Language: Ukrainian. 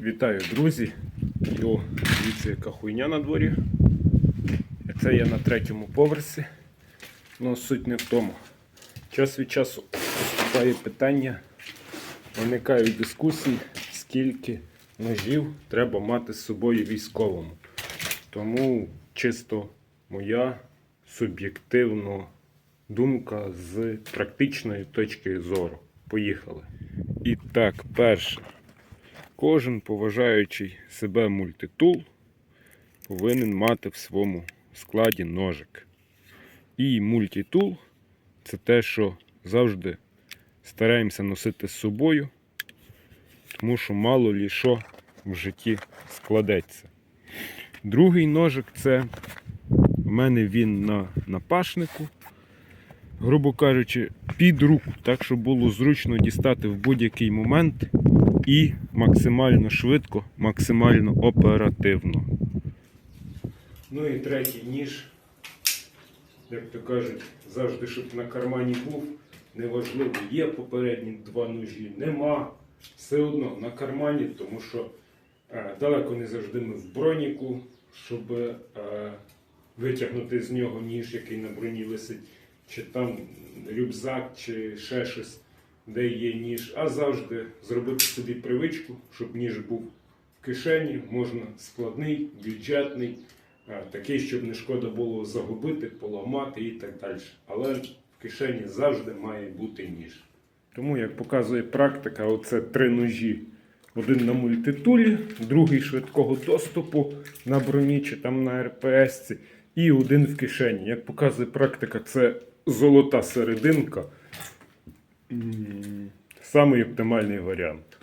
Вітаю, друзі! О, дивіться, яка хуйня на дворі. Це я на третьому поверсі. Ну, суть не в тому. Час від часу поступає питання, виникають дискусії, скільки ножів треба мати з собою військовому. Тому чисто моя суб'єктивна думка з практичної точки зору. Поїхали. І так, перше. Кожен поважаючий себе мультитул повинен мати в своєму складі ножик. І мультитул це те, що завжди стараємося носити з собою, тому що мало лі що в житті складеться. Другий ножик це в мене він на напашнику, грубо кажучи, під руку, так щоб було зручно дістати в будь-який момент і максимально швидко, максимально оперативно. Ну і третій ніж, як то кажуть, завжди, щоб на кармані був. Неважливо, є попередні два ножі, нема. Все одно на кармані, тому що е, далеко не завжди ми в броніку, щоб е, витягнути з нього ніж, який на броні висить, чи там рюкзак, чи ще щось, де є ніж, а завжди зробити собі привичку, щоб ніж був в кишені, можна складний, бюджетний, такий, щоб не шкода було загубити, поламати і так далі. Але в кишені завжди має бути ніж. Тому, як показує практика, оце три ножі. Один на мультитулі, другий швидкого доступу на броні чи там на РПС, і один в кишені. Як показує практика, це золота серединка. Самий оптимальний варіант.